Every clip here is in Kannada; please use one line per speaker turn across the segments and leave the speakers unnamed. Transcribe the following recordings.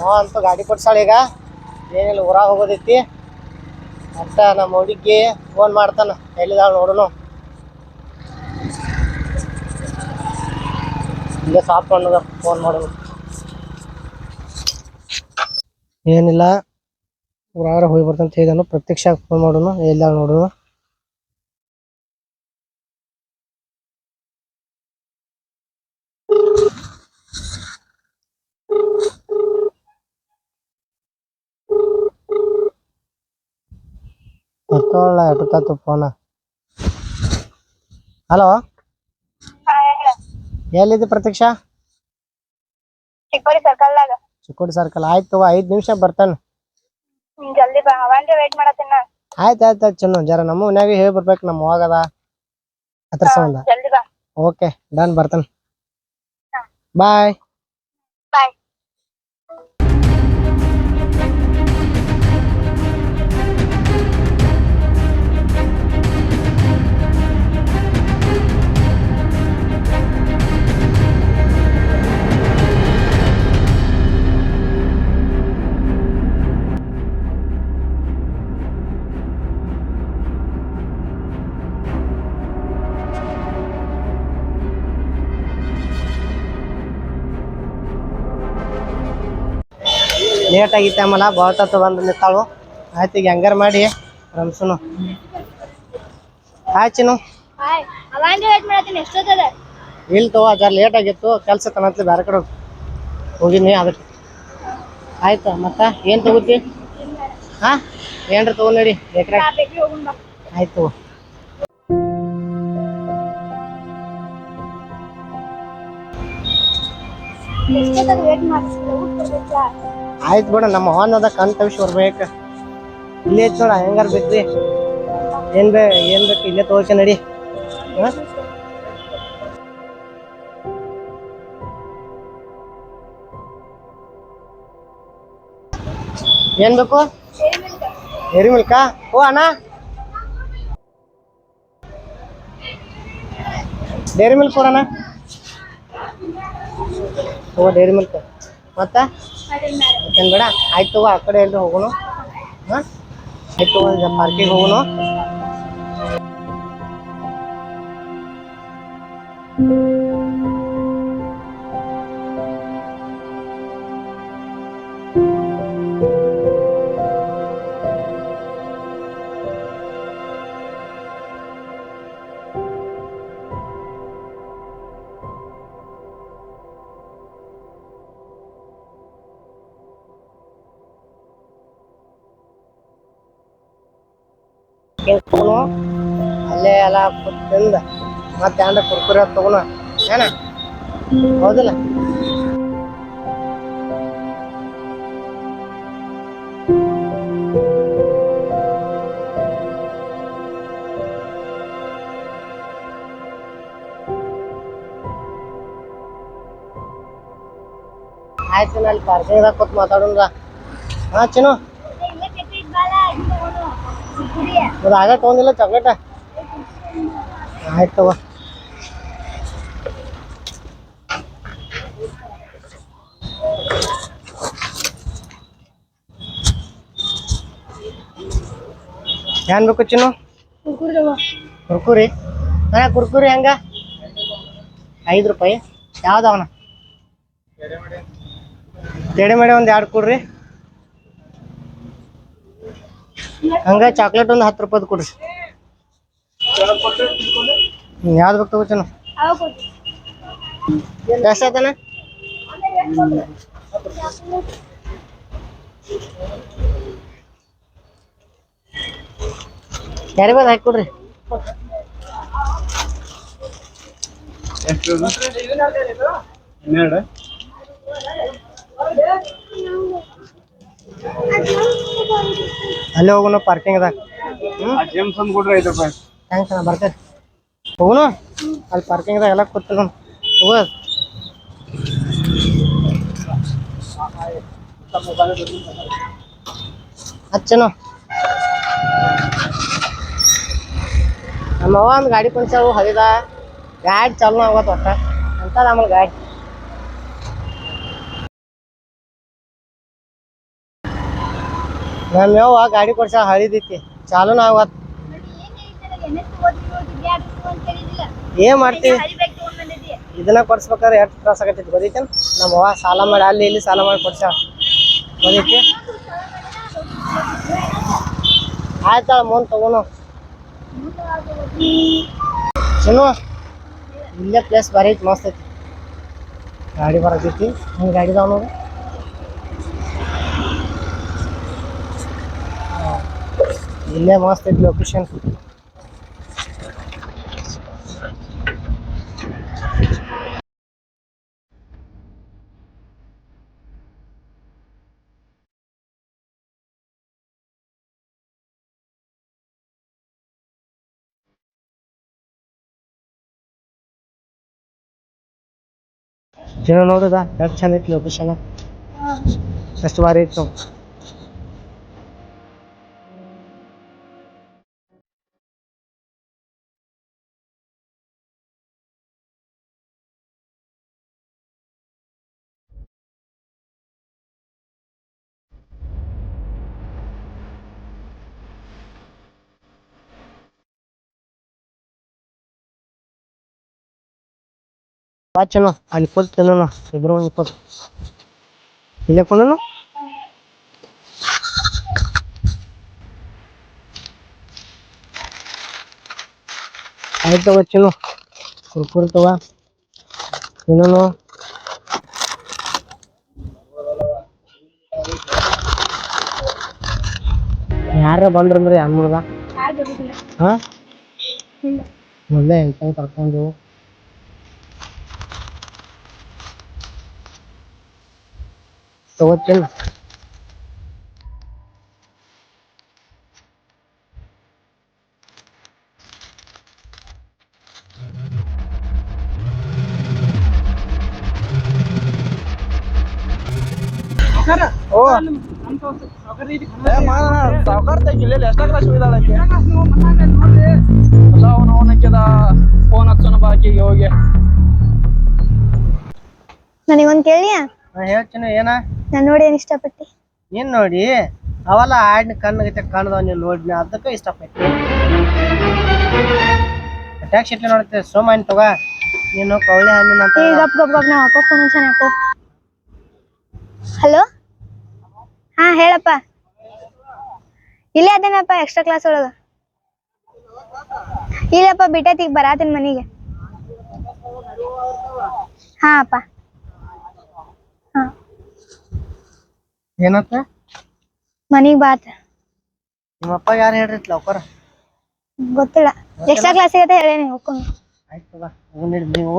ನಮ್ಮ ಅಂತೂ ಗಾಡಿ ಕೊಡ್ಸಾಳ ಈಗ. ಏನಿಲ್ಲ, ಊರಾಗ ಹೋಗೋದೈತಿ. ಅಂತ ನಮ್ಮ ಹುಡುಗಿ ಫೋನ್ ಮಾಡ್ತಾನ. ಎಲ್ಲಿದಾಳ ನೋಡೋನು. ಇಲ್ಲೇ ಸಾಪ್ ಮಾಡೋದ ಫೋನ್ ಮಾಡೋದು. ಏನಿಲ್ಲ, ಊರಾಗ ಹೋಗಿ ಬರ್ತಂತ ಹೇಳಿದನು. ಪ್ರತ್ಯಕ್ಷ ಫೋನ್ ಮಾಡೋನು. ಎಲ್ಲಿದಾಳ ನೋಡುನು. ಫೋನ ಹಲೋ ಎಲ್ಲಿದೆ ಪ್ರತೀಕ್ಷಾ?
ಚಿಕ್ಕೋಡಿ ಸರ್ಕಲ್ದಾಗ
ಚಿಕ್ಕೋಡಿ ಸರ್ಕಲ್ ಆಯ್ತು ಐದು ನಿಮಿಷ ಬರ್ತಾನೆ.
ಜಲ್ದಿ ಬಾ ವೇಟ್ ಮಾಡತ್ತೀನ
ಆಯ್ತು ಆಯ್ತು ಆಯ್ತು ಚಿನ್ನು. ಜರ ನಮ್ಮ ಮನ್ಯಾಗ ಹೇಳಿ ಬರ್ಬೇಕು ನಮ್ಮ ಹೋಗದ. ಹತ್ರ ಸಂಬಂಧ.
ಜಲ್ದಿ ಬಾ.
ಓಕೆ ಡನ್ ಬರ್ತಾನೆ. ಬಾಯ್ ಲೇಟ್ ಆಗಿತ್ತೆ ಆಮೇಲೆ ಭಾಳ ತತ್ತು ಬಂದು ನಿಂತಾಳು. ಆಯ್ತು ಈಗ ಹೆಂಗಾರ ಮಾಡಿ. ರಮ್ಸುನು ಹಾಯ್ ಇಲ್ಲ ತಗೋ ಜರ ಲೇಟ್ ಆಗಿತ್ತು. ಕೆಲಸ ತನತ್ಲಿ ಬೇರೆ ಕಡೆ ಹೋಗಿನಿ ಅದಕ್ಕೆ. ಆಯ್ತು ಮತ್ತ ಏನು ತಗೋತಿ? ಹಾ? ಏನ್ರ ತಗೋ ನಡಿ ಬೇಕ್ರೆ ಆಯ್ತು
ಎಷ್ಟೊತ್ತದ? ವೇಟ್ ಮಾಡ್ತಿದ್ದೆ ಊಟ ಕೊಡ್ಬೇಕಲ್ಲ
ಆಯ್ತು ಬಿಡ, ನಮ್ಮ ಹೊನ್ನದ ಕಣ್ ತವಿಸಿ ಇಲ್ಲೇ ಐತ್ ನೋಡ, ಹೆಂಗಾರ ಬೇಕ್ರಿ? ಏನ್ ಬೇ, ಏನ್ ಬೇಕು ಇಲ್ಲೇ ತಗೋಕೆ ನಡಿ? ಏನ್ ಬೇಕು? ಎರಿ ಮಿಲ್ಕ? ಓ, ಅಣ್ಣ. ಡೈರಿ ಮಿಲ್ಕ್ ಕೊಡಣ. ಓ, ಡೈರಿ ಮಿಲ್ಕ್. ಮತ್ತ? ಮತ್ತೇನ್ ಬೇಡ ಆಯ್ತು ಆ ಕಡೆ ಎಲ್ಲರೂ ಹೋಗೋಣ. ಹಾಂ? ಆಯ್ತು ಪಾರ್ಕಿಗೆ ಹೋಗೋಣ ಹೋಗೋಣ. ತಿಂದ ಮತ್ತೆ ಅಂಡ ಕುರ್ಕುರೆ ತಗೋಣ. ಏನ? ಹೌದಿಲ್ಲ? ಆಯ್ತು ನಲ್ಲಿ ಪಾರ್ಕಿಂಗ್ದಾಗ ಕೊಟ್ಟು ಮಾತಾಡೋಣ ಹಾ ಚಿನ್ನು. ಅದು ಆಗ ತೊಗೊಂಡಿಲ್ಲ ಚಾಕ್ಲೇಟ ಆಯ್ತು ತಗೋ ಏನ್ ಬೇಕು ಚಿನ್ನು?
ಕುರ್ಕುರಿ.
ಅಣ್ಣ, ಕುರ್ಕುರಿ ಹೆಂಗ? ಐದು ರೂಪಾಯಿ. ಯಾವ್ದವನ ತೆಡೆ ಮಾಡಿ ಒಂದು ಎರಡು ಕೊಡ್ರಿ. ಹಂಗ ಚಾಕ್ಲೇಟ್ ಒಂದು ಹತ್ತು ರೂಪಾಯ್ದು ಕೊಡ್ರಿ. ಯಾವ್ದು ಬೇಕು
ತಗೋಚನ
ಎಷ್ಟು ಆಯ್ತಾನ ಯಾರಿಗಾದ ಹಾಕಿ ಕೊಡ್ರಿ. ಅಲ್ಲಿ ಹೋಗೋಣ ಪಾರ್ಕಿಂಗ್ದಾಗ ಅದ
ಕೊಡ್ರಿ ಐದು ರೂಪಾಯಿ.
ಥ್ಯಾಂಕ್ಸ್ ಅಣ್ಣ ಬರ್ತೇನೆ ಹೋಗೋಣ? ಅಲ್ಲಿ ಪಾರ್ಕಿಂಗ್ದಾಗ ಎಲ್ಲ ಕೂತಿಲ್ಲ ಹೋಗ. ಹಚ್ಚನು. ನಮ್ಮ ಅವ್ವ ಒಂದು ಗಾಡಿ ಕೊಂಡ್ಸಾವು ಹರಿದ. ಗಾಡಿ ಚಾಲು ಆಗತ್ತ ಒಟ್ಟ. ಅಂತ ನಮ್ಮಲ್ಲಿ ಗಾಡಿ. ನಮ್ಮ ಯವ್ವ ಗಾಡಿ ಕೊಡ್ಸ ಹಳಿದೈತಿ ಚಾಲೂನ ಆಗತ್. ಏನ್ ಮಾಡ್ತೀವಿ ಇದನ್ನ ಕೊಡ್ಸ್ಬೇಕಾದ್ರೆ ಎಷ್ಟು ತ್ರಾಸ ಆಗತ್ತೈತಿ ಗೊತ್ತೈತೇನ್? ನಮ್ಮ ಅವ್ವ ಸಾಲ ಮಾಡಿ ಅಲ್ಲಿ ಇಲ್ಲಿ ಸಾಲ ಮಾಡಿ ಕೊಡ್ಸ. ಗೊತ್ತೈತಿ? ಆಯ್ತಾಳ ಮುಂದ್ ತಗೋನು ಚಿನ್ನು ಇಲ್ಲೇ ಪ್ಲೇಸ್ ಭಾರಿ ಐತಿ ಮಸ್ತ್ ಐತಿ. ಗಾಡಿ ಬರತೈತಿ. ಹಂಗೆ ಗಾಡಿ ಇದಾವ ನೋಡು. ಇಲ್ಲೇ ಮಸ್ತ್ ಐತಿ ಲೊಕೇಶನ್ ಜನ ನೋಡುದ ಎಷ್ಟು ಚಂದ ಐತಿ ಲೊಕೇಶನ್ ಎಷ್ಟು ಐತಿ ನೋಡು ಬಾ ಚಲೋ ಅಲ್ಲಿ ಕೂತಲ್ಲ ಇಬ್ರು ಒಂದು ಕೂತ್. ಇಲ್ಲೇ ಕೊಂಡನು ಆಯ್ತು ಚಲೋ ಕುರ್ಕುರಿ ತಗೋ. ಇನ್ನೂ ಯಾರ ಬಂದ್ರಂದ್ರೆ ಯಾನ್ ಮಾಡ್ದ ಹಾ? ಮೊದಲೇ ಎಂತ ಕರ್ಕೊಂಡು? ತಗೋತಿಲ್ಲ
ಓ. ಸಾವುಕಾರ ತೆಗಿಲ್ಲ ಎಷ್ಟ ಕ್ಲಾಸ್ ಹೋಗಿದಾಳಕ್ಕೆ ಅಲ್ಲ ಅವನು ಅವನಕ್ಕೆದ ಫೋನ್ ಬಾಕಿಗೆ ಹೋಗಿ.
ನನಗೊಂದ್ ಕೇಳಿಯ?
ನಾ ಹೇಳ್ತೀನಿ ಏನ?
ನಾನು ನೋಡಿ ಏನ್ ಇಷ್ಟಪಟ್ಟಿ.
ನೀನ್ ನೋಡಿ ಅವೆಲ್ಲ ಆಡಿನ ಕಣ್ಣಿಗೆ ಕಾಣ್ದವ ನೀನು ನೋಡಿ ಅದಕ್ಕೆ ಇಷ್ಟಪಟ್ಟು. ಟ್ಯಾಕ್ಸ್ ಇಟ್ಲೆ ನೋಡ್ತೀವಿ ಸೋಮಾನ್ ತಗೋ. ನೀನು ಕವಳೆ ಹಣ್ಣಿನ ಅಂತ.
ಏ ಗಪ್ ಗಪ್ ಗಪ್ ನಾವು ಹಾಕೋ ಫೋನ್ ಚೆನ್ನಾಗಿ ಹಾಕೋ. ಹಲೋ ಹಾ ಹೇಳಪ್ಪ. ಇಲ್ಲೇ ಅದೇನಪ್ಪ ಎಕ್ಸ್ಟ್ರಾ ಕ್ಲಾಸ್ ಒಳಗ? ಇಲ್ಲಪ್ಪ ಬಿಟ್ಟೈತಿ ಈಗ ಬರಾತೀನಿ ಮನೆಗೆ. ಹಾ ಅಪ್ಪ.
ಏನತ್ತ
ಮನಿಗ್ ಬಾತ್.
ನಿಮ್ಮಪ್ಪ ಯಾರು ಹೇಳ್ರಿ ಲೌಕರ
ಗೊತ್ತಿಲ್ಲ. ಎಕ್ಸ್ಟ್ರಾ ಕ್ಲಾಸ್ ಅಂತ ಹೇಳೇನಿ ಹೋಗ್ಕೊಂಡು
ಆಯ್ತು ಬಾ ನೀವು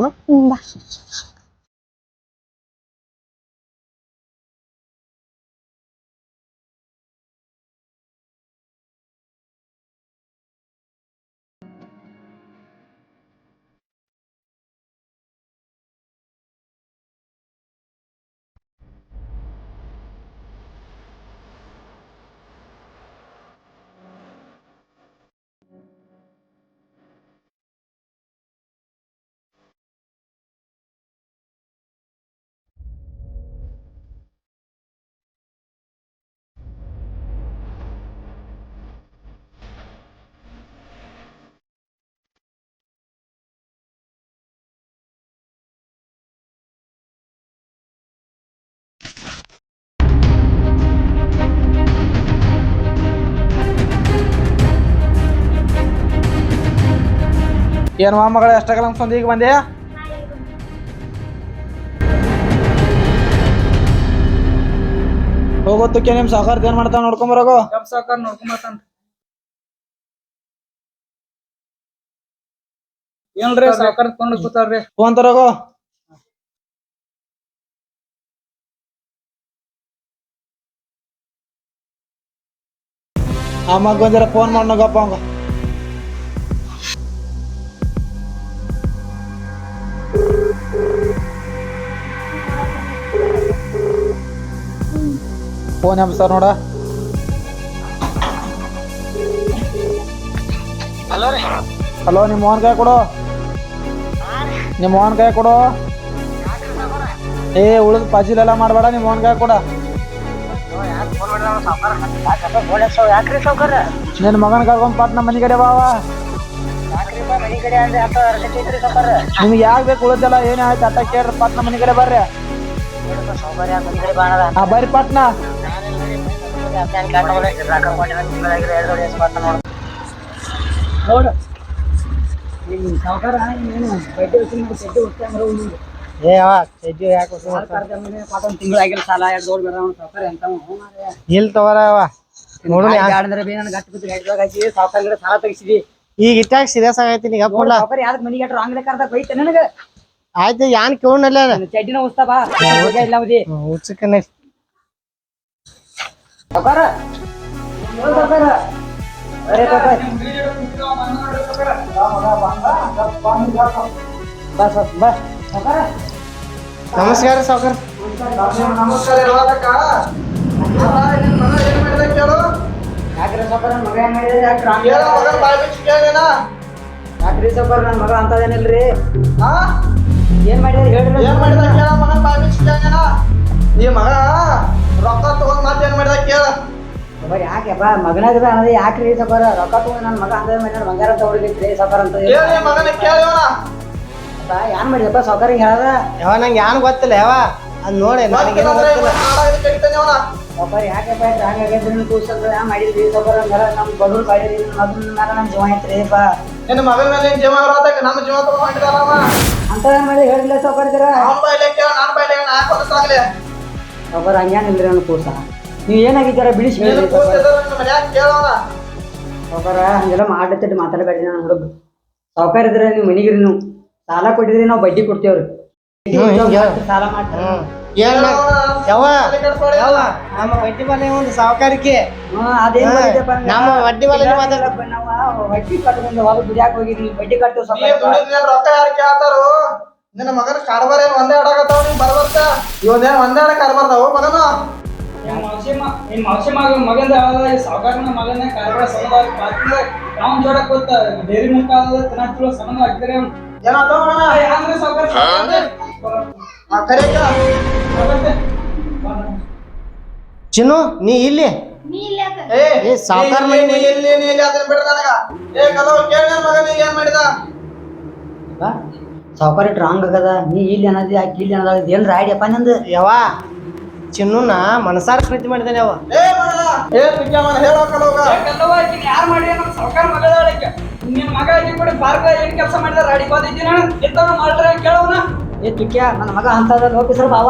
ಬಾ.
ಏನ್ ಮಗಳ ಎಷ್ಟ ಕ್ಲಾಸ್ ಈಗ ಬಂದೆ? ಹೋಗೋದಕ್ಕೆ ನಿಮ್ ಸಾವುಕಾರ ಏನ್ ಮಾಡ್ತಾವ ನೋಡ್ಕೊಂಬರೋಗು ನಮ್ಮ ಸಾಕಾರ ನೋಡ್ಕೊಂಬರ್ತಾನ ಏನ್ರಿ ಸಾಕಾರ ಕೊಂಡು ಕೂತಾರ್ರಿ? ಫೋನ್ ತರೋಗೋ? ಆ ಮಗ ಫೋನ್ ಮಾಡೋಗಪ್ಪ ಅವಂಗ. ಫೋನ್ ಸರ್ ನೋಡ. ಹಲೋ ನಿಮ್ಮ ಮೋಹನ್ ಕಾಯಿ ಕೊಡು. ನಿಮ್ಮ ಮೋಹನ್ ಕಾಯಿ ಕೊಡು. ಏ ಉಳಿದ ಪಜಿಲೆಲ್ಲ ಮಾಡಬೇಡ ನಿಮ್ಮ ಮೋಹನ್ ಕಾಯಿ ಕೊಡ.
ನಿನ್ನ ಮಗನ ಕರ್ಕೊಂಡ್ ಪಾಟ್ ಮನಿ ಕಡೆ ಬಾವ
ಯಾಕ್ರಿ ಮನಿ ಕಡೆ ಸಾವ್ಕಾರ
ನಿಮ್ಗೆ ಯಾಕೆ ಬೇಕು ಉಳಿದಲ್ಲ ಏನೇ ಆಯ್ತು ಅಟ್ಟ ಕೇಳ್ರಿ ಪಟ್ನ ಮನಿ ಕಡೆ ಬರ್ರಿ.
ಸಾವ್ಕಾರ ಮನಿ ನೋಡು ಏ ಅವ ಚಡ್ಡಿ ಯಾಕೆ
ತಿಂಗಳಾಗಿಲ್ಲ ಸಾಲ ಎರಡು ದೊಡ್ಡ ಬರ ಸಾವುಕಾರ ಎಂತ
ಇಲ್ಲಿ ತಗೋರ ಅವ. ನೋಡು
ಅಂದ್ರೆ ಬೇ ನನಗೆ ಗಟ್ಟಿ ಬಿದ್ದು ಹೆಡ್ದಾಗ ಹಾಕಿ ಸಾವುಕಾರ ಗಿಡ ಸಾಲ ತೆಗಿಸಿದಿ
ಈಗ ಇಟ್ಟಾಗ ಸೀರಿಯಸ್ ಆಗೈತಿ ನೀ ಗಪ್ಪುಲ್ಲ
ಸಾವುಕಾರ ಯಾವ್ದಕ್ ಮನಿಗೆ ಆಂಗ್ಲೆ ಕರ್ದ ಬೈತೆ ನನಗೆ
ಆಯ್ತು ಯಾನ್
ನನ್ನ ಚಡ್ಡಿನ ಉಸ್ತಾ ಬಾ. ಇಲ್ಲ ಅವಧಿ ಸಾವುಕಾರ ಸಾವುಕಾರ ಅರೆ ಸಾವುಕಾರ ಬಸ್ ಬಸ್ ಬಸ್ ಸಾವುಕಾರ
ನಮಸ್ಕಾರ ಸಾವುಕಾರ
ನಮಸ್ಕಾರ ಇರುವಾದಕ್ಕ ನಿನ್ ಮಗ ಏನ್ ಮಾಡಿದ ಕೇಳು.
ಯಾಕ್ರಿ ನನ್ನ ಮಗ ಏನ್
ಮಾಡಿದ ಮಗನ್ ಬಾಯ್ ಬಿಚ್ಚಿ
ಯಾಕ್ರಿ ನನ್ನ ಮಗ ಅಂತದೇನಿಲ್ರಿ?
ಹಾ
ಏನ್ ಮಾಡಿದ? ಹೇಳ್ರಿ.
ಏನ್ ಮಾಡಿದ ಕೇಳ ಮಗನ್ ಬಾಯ್ ಬಿಚ್ಚಿ ಕೇಳೇನ ಈ ಮಗ?
ಮಗನ ಮಗನಾಗದ ಅನ್ನೋದು ಯಾಕ್ರಿ ಸಾವುಕಾರ ರೊಕ್ಕ ತಗೊಂಡು ನನ್ನ ಮಗ ಅಂದ್ರೆ ಮೇಲೆ ಬಂಗಾರ ಅಂತ ಸಾವುಕಾರ ಅಂತ
ಹೇಳಿ. ಮಗನ ಕೇಳಿವನ
ಯಾನ್ ಮಾಡಿದಪ್ಪ ಸಾವುಕಾರ ಹಿಂಗ್ ಹೇಳದ?
ಯಾವ ನಂಗೆ ಯಾನ್ ಗೊತ್ತಿಲ್ಲ ಯಾವ ಅದ್ ನೋಡಿ
ನನಗೆ ಅವನ.
ಸಾವುಕಾರ ಯಾಕೆಪ್ಪ ಹಂಗಾಗಿದ್ರೆ ಕೂಸಲ್ ಯಾ ಮಾಡಿದ್ರಿ ಸಾವುಕಾರ ನಮ್ಮ ನಮ್ ಬಡವ್ರು ಬಾಯಿರಿ ಮಗನ ಮೇಲೆ ನಮ್ ಜೀವ ಐತ್ರಿಪ್ಪ
ನಿನ್ನ ಮಗನ ಮೇಲೆ ಜೀವ ಇರೋದಕ್ಕ ನಮ್ಮ ಜೀವ ತಗೊಂಡ್
ಅಂತ ಮಾಡಿ ಹೇಳಿಲ್ಲ ಸೌಕರ್ಯ
ಅವನ ಬಾಯ್ಲೆ ಕೇಳ ನಾನು ಬಾಯ್ಲೆ ನಾ ಯಾಕೆ ಹೊರಸಾಗ್ಲಿ
ಸಾವುಕಾರ ಹಂಗೇನಿಲ್ರಿ ನನ್ನ ಕೂಸ ನೀವ್ ಏನಾಗಿದ್ದಾರ ಬಿಡಿಸಿ ಸಾವುಕಾರ ಹಂಗೆಲ್ಲ ಮಾಡ್ಲತ್ತಿಟ್ಟು ಮಾತಾಡಬೇಡ್ರಿ ನಾನು ಹುಡುಗ. ಸಾವುಕಾರ ಇದ್ರೆ ನೀವು ಮನೆಗಿರಿ ನೀವು. ಸಾಲ ಕೊಟ್ಟಿದ್ರೆ ನಾವು ಬಡ್ಡಿ ಕೊಡ್ತೇವ್ರಿ.
ಹಿಂಗೆ.
ಸಾಲ ಮಾಡ್ತೀವಿ
ಹ್ಮ್. ಏನ್ ಮಾಡ್- ಯಾವ ಯಾವ ನಮ್ಮ ವಡ್ಡಿ ಮನೆ ಒಂದು ಸಾವುಕಾರಿಕೆ
ಹ್ಮ್, ಅದೇನ್
ಹಾ, ನಮ್ಮ ವಡ್ಡಿ
ವಡ್ಡಿ ಕಟ್ಕೊಂಡು ದುಡ್ಯಾಕ್ ಹೋಗಿದ್ವಿ ಬಡ್ಡಿ
ರೊಕ್ಕ ಯಾರು ಕೇಳ್ತಾರೋ? ನಿನ್ನ ಮಗನ ಕಾರ್ಬಾರ ಏನ್ ಒಂದೇ ಆಡಾಕತ್ತಾವ ನೀ ಬರ್ಬರ್ತ? ಇವನೇನ್ ಒಂದೇ ಆಡ ಕಾರ್ಬಾರ್ದಾವ ಮಗನ
ಮೌಸಿ ಮಗ ಮಗಂದ ಸಾವುಕಾರನ ಮಗನ ಕಾರ್ಬಾರ ಸಂಬಂಧ ಪಾತ್ರ ನಾವು ಜೋಡ ಗೊತ್ತ ಡೈರಿ ಮುಖ ತಿನ್ನೋ ಸಂಬಂಧ
ಆಗ್ತಾರೆ ಜನ
ಅಂದ್ರೆ ಸಾವುಕಾರ
ಚಿನ್ನು ನೀ ಇಲ್ಲಿ?
ಏ
ಏ, ಅದ
ನೀ-
ಮನೆ
ನೀ ಎಲ್ಲಿ ಅದನ್ನ ಬಿಡ ನನಗ? ಏ ಕಲವ ಕೇಳ ನನ್ ಮಗ ನೀ ಏನ್ ಮಾಡಿದ?
ಸಾವುಕಾರ ಇಟ್ಟು ರಾಂಗ್ ಆಗದ. ನೀ ಇಲ್ಲಿ ಅನ್ನೋದು ಯಾಕೆ ಇಲ್ಲಿ ಅನ್ನೋದು ಏನ್ರ ಐಡಿಯಪ್ಪ ನಿಂದು?
ಯಾವ ಚಿನ್ನುನ ಮನಸಾರ ಪ್ರೀತಿ ಮಾಡಿದಾನೆ ಅವ.
ಮಗ. ಆಕಿ ಕೂಡ ಪಾರ್ಕ್ ಏನ್ ಕೆಲಸ ಮಾಡಿದಾರ ರಾಡಿ ಬಂದಿದ್ದೀನಿ ಇಂತವ ಮಾಡ್ರೆ ಕೇಳವನ
ಏ ತುಕ್ಯ ನನ್ನ ಮಗ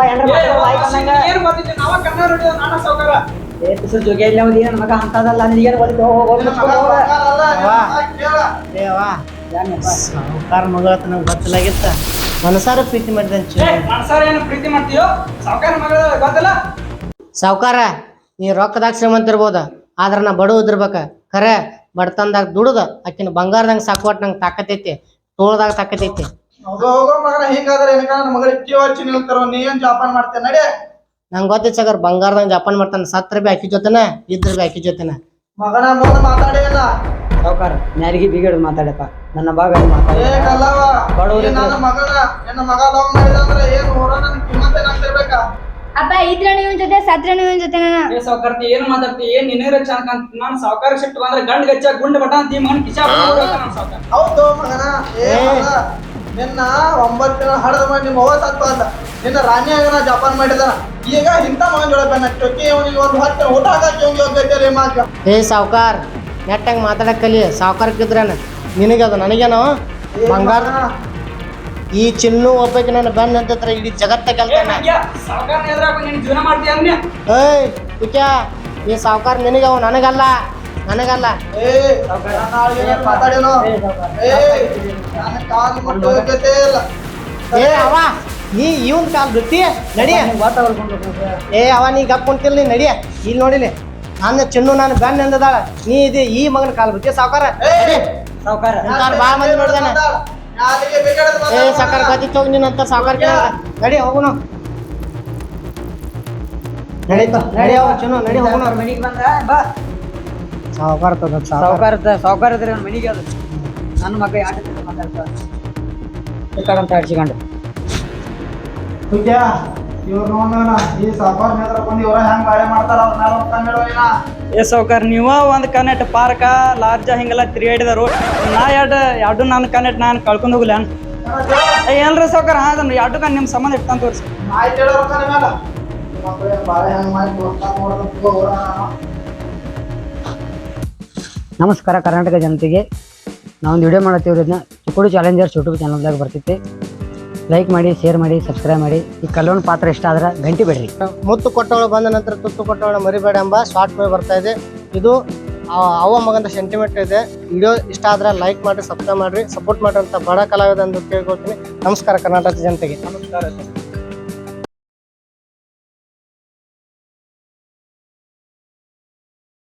ಏನ್ರ ಮಾತಾಡೋ ಬಾಯಿ ಬಂದಂಗ.
ಏನ್ ಬಂದಿದ್ದೀನಿ ನಾವ ಕನ್ನಡ ನೋಡಿದ ನಾನ ಸಾವುಕಾರ
ಏ ಪಿಸರ್ ಜೋಗಿ ಇಲ್ಲ ಅವ್ನು ನನ್ನ ಮಗ ಅಂತದಲ್ಲ ಹೋಗ್ ಹೋಗ.
ಸಾವುಕಾರ ಮಗಳ ನಂಗೆ ಗೊತ್ತಿಲ್ಲಾಗಿತ್ತ? ಮನಸಾರ ಪ್ರೀತಿ ಮಾಡಿದ
ಮನಸಾರ ಏನು ಪ್ರೀತಿ ಮಾಡ್ತೀಯೋ? ಸಾವುಕಾರ ಮಗಳ ಗೊತ್ತಲ್ಲ?
ಸಾವುಕಾರ ನೀ ರೊಕ್ಕದಾಗ ಶ್ರೀಮಂತ ಇರ್ಬೋದ ಆದ್ರ ನಾ ಬಡವ ಇದ್ದಿರ್ಬೇಕ. ಖರೆ ಬಡತನದಾಗ ದುಡ್ದ ಆಕಿನ ಬಂಗಾರದಂಗ ಸಾಕೋಟ್ ನಂಗೆ ತಾಕತೈತಿ ತೋಳದಾಗ ತಾಕತೈತಿ
ಹೋಗೋ ಹೋಗೋ ಮಗನ ಹಿಂಗಾದ್ರೆ ಏನಕ್ಕ ನನ್ನ ಮಗಳಿಗೆ ಕೀ ಹಚ್ಚಿ ನಿಲ್ತಾರೋ? ನೀ ಏನ್ ಜೋಪಾನ ಮಾಡ್ತೇನೆ ನಡಿ.
ನಂಗೆ ಗೊತ್ತೈತಿ ಸಗರ್ ಬಂಗಾರದಂಗ ಜಾಪಾನ್ ಮಾಡ್ತಾನೆ ಸತ್ರ ಬಿ ಆಕಿ ಜೊತೆನ ಇದ್ರ ಬಿ ಆಕಿ ಜೊತೆನ.
ಮಗನ ಮುಂದೆ ಮಾತಾಡಿ ಇಲ್ಲ.
ಸಾವುಕಾರ ನ್ಯಾರಿಗೆ ಬೀಗಡ್ ಮಾತಾಡಪ್ಪ. ನನ್ನ ಭಾಗ ಮಾತಾಡ ಬಡವ್ರು
ನನ್ನ ಮಗಳ ನನ್ನ ಮಗ ಲವ್ ಮಾಡಿದ ಅಂದ್ರೆ ಏನ್? ಹೊರ
ಅಪ್ಪ ಇದ್ರ ನೀವು ಜೊತೆ ಸತ್ರ ನೀವು ಜೊತೆ ನಾನು
ಏ ಸಾವುಕಾರ್ತಿ ಏನ್ ಮಾತಾಡ್ತಿ? ಏನ್ ನಿನ್ನೇರ ಚಂದ ಕಾಣ್ತ ನಾನು ಸಾವುಕಾರ ಸಿಟ್ಟು ಬಂದ್ರೆ ಗಂಡ್ ಗಚ್ಚ ಗುಂಡ ಬಟ ಅಂತ ಈ ಮಗನ್ ಕಿಚಾ ನಾನು ಸಾವುಕಾರ.
ಹೌದು ಮಗನ. ಏ ಮಗ ನಿನ್ನ ಒಂಬತ್ತು ತಿಂಗಳ ಹಡದ ಮಾಡಿ ನಿಮ್ಮ ಅವ್ವ ಸತ್ತು ಅಲ್ಲ ನಿನ್ನ ಜಪಾನ್ ಮಾಡಿದ. ಈಗ ಇಂಥ ಮಗನ ಜೋಳ ಬೆನ್ನ ಚೊಕ್ಕಿ ಅವನಿಗೆ ಒಂದು ಹತ್ತು ಊಟ ಹಾಕಿ ಅವ್ನಿಗೆ ಮಾಕ
ಏ ಸಾವುಕಾರ್ ನೆಟ್ಟಂಗ ಮಾತಾಡಕ್ಕಲಿ ಸಾವುಕಾರಕ್ಕಿದ್ರೇನು? ನಿನಗದು ನನಗೇನು? ಬಂಗಾರ? ಈ ಚಿನ್ನು ಒಬ್ಬಕ್ಕೆ ನನ್ನ ಬೆನ್ನ ಅಂತತ್ರ ಇಡೀ ಜಗತ್ತ ಕಲ್ತಾನ. ಏಯ್ ಈ ಸಾವುಕಾರ ನಿನಗವ ನನಗಲ್ಲ ನನಗಲ್ಲ.
ಏ
ಅವ ನೀ ಇವನ್ ಕಾಲ್ ಬಿಡ್ತಿ ನಡಿಯ ಏ ಅವ ನೀ ಗಪ್ ಕುಂತಿಲ್ ನೀ ನಡಿಯ ಇಲ್ಲಿ ನೋಡಿಲಿ. ನನ್ನ ಚಿನ್ನು ನಾನು ಬೆನ್ನ ಎಂದದಾಳ. ನೀ ಇದೆ ಈ ಮಗನ ಕಾಲ್ ಬಿಟ್ಟೆ ಸಾವುಕಾರ.
ಸಾವುಕಾರ.
ಬಾಳ್ ಮಂದಿ ನೋಡ್ದಾನ ಏ ಸಾಕಾರ ಗತಿ ಹೋಗಿ ನೀನ್ ಅಂತ ಸಾವುಕಾರ ನಡಿ ಹೋಗುಣ. ನಡಿ ನಡಿ ಚಿನ್ನು ನಡಿ ಹೋಗುಣ.
ಮನಿಗೆ ಬಂದ್ರ ಬಾ.
ಸಾವುಕಾರ ತಗೋ ಸಾವುಕಾರ.
ಸಾವುಕಾರ ಸಾವುಕಾರ ಇದ್ರೆ ಮನಿಗೆ ಅದು ನನ್ನ ಮಗ ಯಾಟ ಈ ಕಡೆ ಅಂತ ಅಡ್ಸಿಕೊಂಡು
ವಿದ್ಯಾ ಇವ್ರು ನೋಡೋಣ ಈ ಸಾಪಾರ್ ನೇತ್ರ ಬಂದು ಇವ್ರ ಹೆಂಗ್ ಬಾಳೆ ಮಾಡ್ತಾರ ಅವ್ರ ಮೇಲೆ ಒಂದು ಕಣ್ಣಿಡೋ ಏನ
ಏ ಸಾವ್ಕಾರ ನೀವ ಒಂದ್ ಕನೆಟ್ ಪಾರ್ಕ ಲಾರ್ಜ ಹಿಂಗೆಲ್ಲ ತಿರುಗಾಡಿದಾರು ನಾ ಎರಡು ಎರಡು ನನ್ನ ಕನೆಟ್ ನಾನು ಕಳ್ಕೊಂಡು ಹೋಗ್ಲಿ ಅನ್ ಏ ಏನ್ರಿ ಸಾವ್ಕಾರ ಹಾ ಅದನ್ನ ಎರಡು ಕಣ್ ನಿಮ್ ಸಂಬಂಧ ಇಟ್ತಾನ ತೋರಿಸಿ.
ಆಯ್ತು ಹೇಳೋ ರೊಕ್ಕನ ಮೇಲೆ ಮಕ್ಕಳು ಬಾಳೆ ಹೆಂಗ್ ಮಾಡಿ ತೋರ್ಸ್ತಾರ ನೋಡೋದು ಹೋಗೋಣ
ನಮಸ್ಕಾರ ಕರ್ನಾಟಕ ಜನತೆಗೆ. ನಾವೊಂದು ವಿಡಿಯೋ ಮಾಡತ್ತೀವ್ರಿ ಇದನ್ನ. ತುಕುಡು ಚಾಲೆಂಜರ್ಸ್ ಯೂಟ್ಯೂಬ್ ಚಾನಲ್ದಾಗ ಬರ್ತೈತಿ ಲೈಕ್ ಮಾಡಿ ಶೇರ್ ಮಾಡಿ ಸಬ್ಸ್ಕ್ರೈಬ್ ಮಾಡಿ. ಈ ಕಲ್ಲೋನ್ ಪಾತ್ರ ಇಷ್ಟ ಆದ್ರೆ ಗಂಟೆ ಬಿಡ್ರಿ.
ಮುತ್ತು ಕೊಟ್ಟವಳು ಬಂದ ನಂತರ ತುತ್ತು ಕೊಟ್ಟವಳು ಮರಿಬೇಡ ಎಂಬ ಶಾರ್ಟ್ ಮೇಲೆ ಬರ್ತಾ ಇದೆ. ಇದು ಅವ ಅವ್ವ ಮಗಂದ ಸೆಂಟಿಮೆಂಟ್ ಇದೆ. ವಿಡಿಯೋ ಇಷ್ಟ ಆದ್ರೆ ಲೈಕ್ ಮಾಡಿ ಸಬ್ಸ್ಕ್ರೈಬ್ ಮಾಡ್ರಿ. ಸಪೋರ್ಟ್ ಮಾಡ್ರಿ ಅಂತ ಬಡ ಕಲಾವಿದ ಅಂತ ಕೇಳ್ಕೊಳ್ತೀನಿ. ನಮಸ್ಕಾರ ಕರ್ನಾಟಕ ಜನತೆಗೆ.
ನಮಸ್ಕಾರ